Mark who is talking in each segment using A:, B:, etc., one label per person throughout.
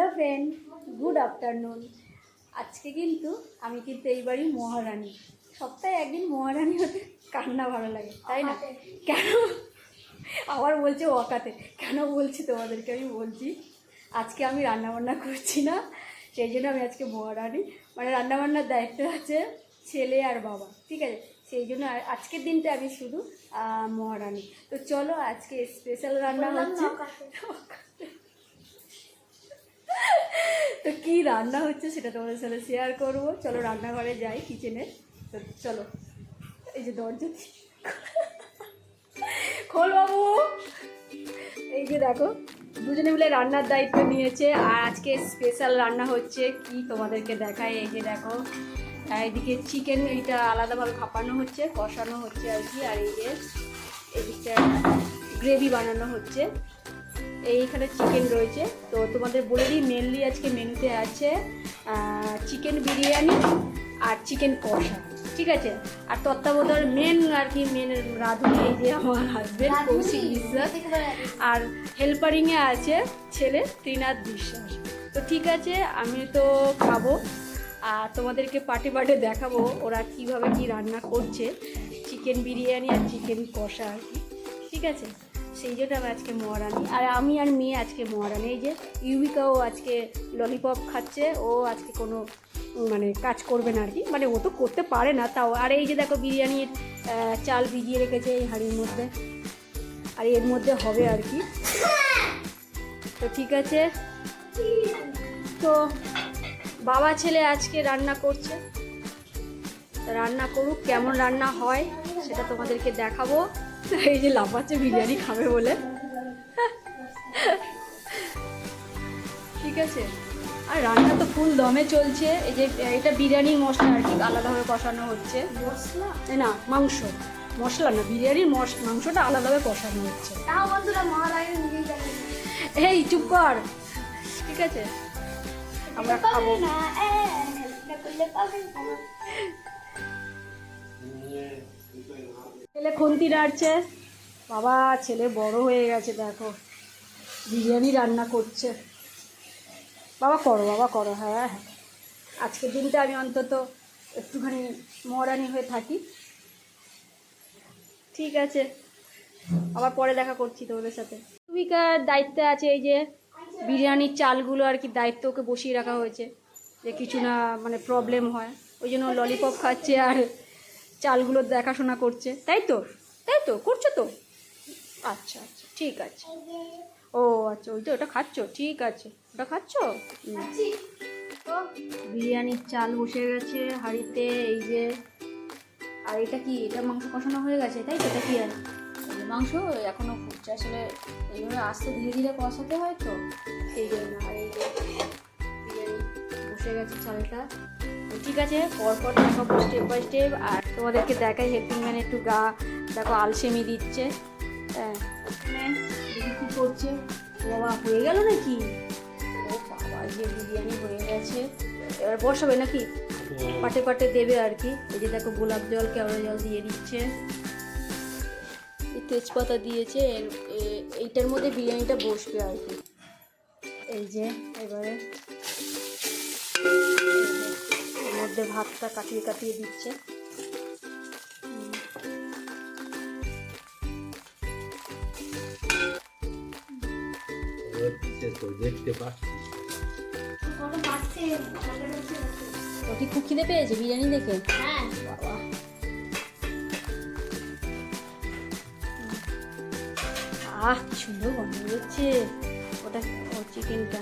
A: Hello friend good afternoon. আজকে কিন্তু আমি কিন্তু এই বাড়ি মহারানী। সপ্তাহে একদিন মহারানী হতে কান্না ভালো লাগে তাই না? কেন? আবার বলছে ওকাতে কেন বলছি তোমাদেরকে? আমি বলছি আজকে আমি রান্নাবান্না করছি না সেই জন্য আমি আজকে মহারানী। মানে রান্নাবান্নার দায়িত্ব আছে ছেলে আর বাবা ঠিক আছে? সেই জন্য আজকের দিনটা আমি শুধু মহারানী। তো চলো আজকে স্পেশাল রান্না হচ্ছে তো কি রান্না হচ্ছে সেটা তোমাদের সাথে শেয়ার করব। চলো রান্নাঘরে যাই কিচেনে তো চলো, এই যে দরজা খোল বাবু। এই যে দেখো, দুজনে মিলে রান্নার দায়িত্ব নিয়েছে আর আজকে স্পেশাল রান্না হচ্ছে কি তোমাদেরকে দেখায় এই যে দেখো এদিকে চিকেন এইটা আলাদাভাবে ভাপানো হচ্ছে, কষানো হচ্ছে আর কি। আর এই যে এদিকটা গ্রেভি বানানো হচ্ছে। এইখানে চিকেন রয়েছে। তো তোমাদের বলে দিই মেনলি আজকে মেনুতে আছে চিকেন বিরিয়ানি আর চিকেন কষা। ঠিক আছে? আর তত্ত্বাবধান মেন আর কি মেন রাঁধুনি এই যে আমার হাজবেন্ড কৌশিক বিশ্বাস। আর হেল্পারিংয়ে আছে ছেলে ত্রিনাথ বিশ্বাস। তো ঠিক আছে আমি তো খাব। আর তোমাদেরকে পাটে পাটে দেখাবো ওরা কীভাবে কি রান্না করছে। চিকেন বিরিয়ানি আর চিকেন কষা আর কি। ঠিক আছে? সেই জন্য আমি আজকে মহারানি। আর আমি আর মেয়ে আজকে মহারানি। এই যে ইউবিকাও আজকে ললিপপ খাচ্ছে। ও আজকে কোনো মানে কাজ করবে না আর কি। মানে ও তো করতে পারে না তাও। আর এই যে দেখো বিরিয়ানির চাল ভিজিয়ে রেখেছে এই হাঁড়ির মধ্যে। আর এর মধ্যে হবে আর কি। তো ঠিক আছে। তো বাবা ছেলে আজকে রান্না করছে। রান্না করুক, কেমন রান্না হয় সেটা তোমাদেরকে দেখাবো। এই যে লাফাচ্ছে বিরিয়ানি খাবে বলে। ঠিক আছে। আর রান্না তো ফুল দমে চলছে। এই যে এটা বিরিয়ানির মশলা আর কি আলাদাভাবে কষানো হচ্ছে।
B: মশলা?
A: না মাংস। মশলা না বিরিয়ানির মশ মাংসটা আলাদাভাবে কষানো হচ্ছে।
B: তাও বন্ধুরা মহারানী
A: এই চুপ কর। ঠিক আছে। আমরা খাব।
B: না
A: ছেলে খুন্তি নাড়ছে। বাবা, ছেলে বড় হয়ে গেছে, দেখো। বিরিয়ানি রান্না করছে। বাবা, করো বাবা, করো হ্যাঁ হ্যাঁ। আজকের দিনটা আমি অন্তত একটুখানি মহারানি হয়ে থাকি। ঠিক আছে। আবার পরে দেখা করছি তোমাদের সাথে। ভূমিকার দায়িত্বে আছে এই যে বিরিয়ানির চালগুলো আর কি দায়িত্ব ওকে বসিয়ে রাখা হয়েছে? যে কিছু না মানে প্রবলেম হয়। ওই জন্য ললিপপ খাচ্ছে আর চালগুলো দেখাশোনা করছে। তাই তো? তাই তো? করছ তো? আচ্ছা আচ্ছা ঠিক আছে। ও আচ্ছা ওই তো ওটা খাচ্ছ। ঠিক আছে। ওটা খাচ্ছ? বিরিয়ানির চাল বসে গেছে হাঁড়িতে এই যে আর এটা কি? এটা মাংস কষানো হয়ে গেছে তাই তো? এটা কি আর? মাংস এখনও ফুটছে। আসলে এইভাবে আস্তে ধীরে ধীরে কষাতে হয় তো। সেই জন্য আর এই যে বিরিয়ানি বসে গেছে চালটা। ঠিক আছে পরপর দেখাবো স্টেপ বাই স্টেপ আর তোমাদেরকে দেখাই হেল্পিং ম্যান একটু গা দেখো আলসেমি দিচ্ছে। হ্যাঁ দেখি কী করছে। বাবা হয়ে গেল নাকি? ও বাবা যে বিরিয়ানি হয়ে গেছে। এবার বসাবে নাকি? পাটে পাটে দেবে আর কি। এই যে দেখো গোলাপ জল কেওড়া জল দিয়ে দিচ্ছে। তেজপাতা দিয়েছে এইটার মধ্যে বিরিয়ানিটা বসবে আর কি। এই যে এবারে মধ্যে ভাতটা কাটিয়ে কাটিয়ে দিচ্ছে।
C: হচ্ছে দেখতে পাচ্ছি।
A: ও কি খুব খিদে পেয়েছে বিরিয়ানি দেখে?
B: হ্যাঁ।
A: বাবা। আহ কি সুন্দর গন্ধ বেরোচ্ছে। ওটা ও চিকেনটা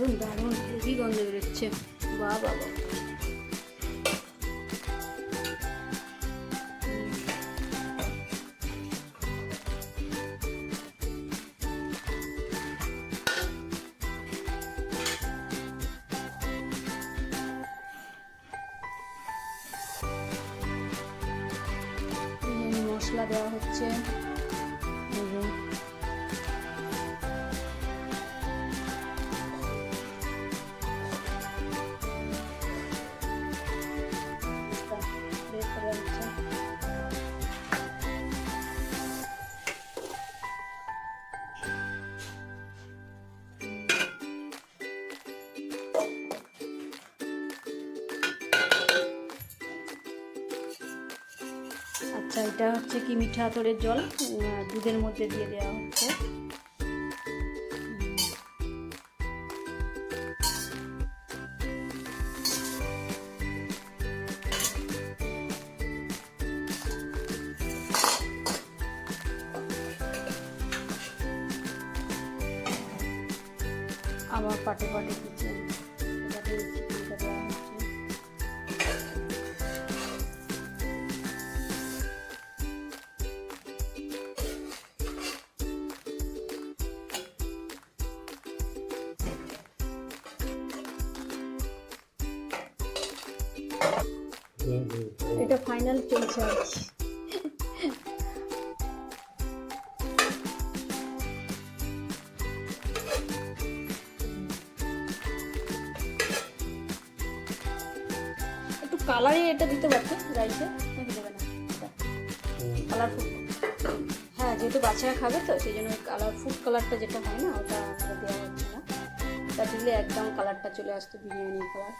A: দারুণ দারুণ হেভি গন্ধ বেরোচ্ছে। বা বাবা। মশলা দেওয়া হচ্ছে। এটা হচ্ছে কি মিঠা আতরের জল দুধের মধ্যে দিয়ে দেওয়া হচ্ছে। আবার পাটে পাটে দিচ্ছে। এটা ফাইনাল চলছে একটু কালারে এটা দিতে পারতো রাইসে নাকি হ্যাঁ যেহেতু বাচ্চারা খাবে তো, সেই জন্য কালার ফুড কালারটা যেটা হয় না, ওটা দেওয়া হচ্ছে না। ওটা দিলে একদম কালারটা চলে আসতো বিরিয়ানির কালার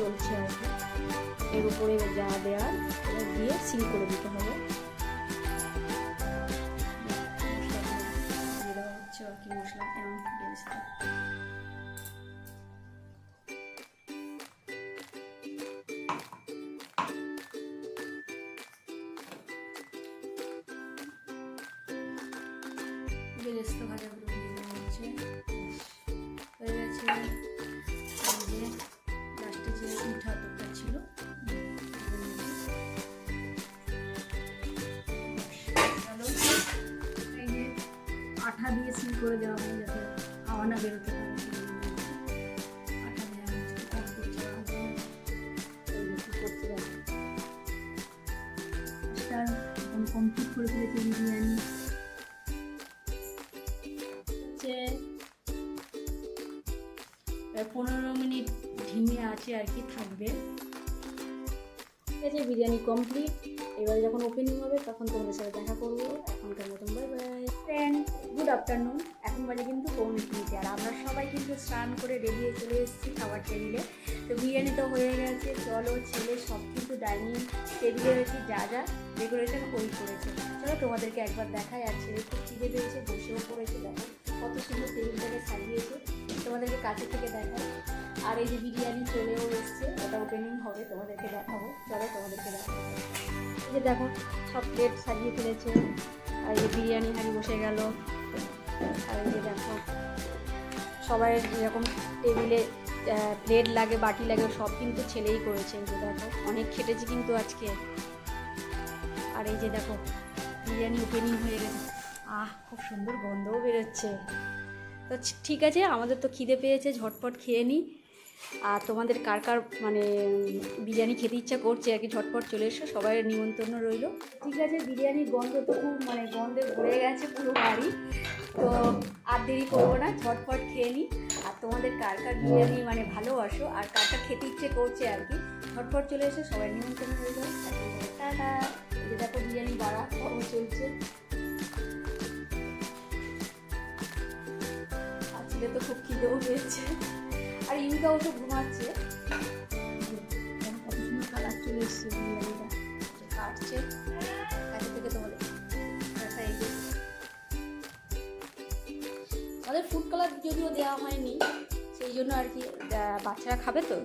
A: চলছে আর কি। এর উপরে যা দেওয়ার দিয়ে সিল করে দিতে হবে। হচ্ছে আর কি ভাজাগুলো দিয়ে দেওয়া হচ্ছে। দিয়ে সিল করে দেওয়া হয় যাতে হাওয়া না বেরোতে পারে। কমপ্লিট পনেরো মিনিট ঢিমে আছে আর কি থাকবে। ঠিক আছে বিরিয়ানি কমপ্লিট এবারে যখন ওপেনিং হবে, তখন তোমাদের সাথে দেখা করব। এখনকার মতন bye bye friend good afternoon এখন বাজে কিন্তু পৌনে তিনটে। আর আমরা সবাই কিন্তু স্নান করে রেডি হয়ে চলে এসেছি খাবার টেবিলে তো বিরিয়ানি তো হয়ে গেছে। চলো, ছেলে সব কিন্তু ডাইনিং টেবিলে রেখে যা যা ডেকোরেশন ওই করেছে। চলো তোমাদেরকে একবার দেখাই। আর ছেলে খুব খিদে পেয়েছে, বসেও পড়েছে। দেখো কত সুন্দর টেবিলটাকে সাজিয়েছে। তোমাদেরকে কাছে থেকে দেখাই। আর এই যে বিরিয়ানি চলেও এসছে, ওটা ওপেনিং হবে, তোমাদেরকে দেখাবো। চলো তোমাদেরকে দেখাবো এই যে দেখো, সব প্লেট সাজিয়ে ফেলেছে। আর এই যে বিরিয়ানি হাঁড়ি বসে গেল। আর এই যে দেখো, সবাই যেরকম টেবিলে প্লেট লাগে, বাটি লাগে, সব কিন্তু ছেলেই করেছে। এই যে দেখো, অনেক খেটেছি কিন্তু আজকে। আর এই যে দেখো, বিরিয়ানি ওপেনিং হয়ে গেছে। আহ, খুব সুন্দর গন্ধও বেরোচ্ছে। তো ঠিক আছে, আমাদের তো খিদে পেয়েছে, ঝটপট খেয়ে নিই আর তোমাদের কার কার মানে বিরিয়ানি খেতে ইচ্ছা করছে, আর কি ঝটপট চলে এসো, সবাই নিমন্ত্রণ রইল। ঠিক আছে, বিরিয়ানির গন্ধ তো খুব মানে গন্ধে ভরে গেছে পুরো বাড়ি। তো আর দেরি করব না, ঝটপট খেয়ে নিই আর তোমাদের কার কার বিরিয়ানি মানে ভালোবাসো আর কার কার খেতে ইচ্ছে করছে, আর কি, ঝটপট চলে এসো, সবাই নিমন্ত্রণ রইল। যে দেখো বিরিয়ানি বাড়া পর্ব চলছে। আজকে তো খুব খিদেও পেয়েছে। আর ইমিকাও তো ঘুমাচ্ছে কালার চলে কাটছে ফুড কালার যদিও দেওয়া হয়নি, সেই জন্য আর কি বাচ্চারা খাবে তো?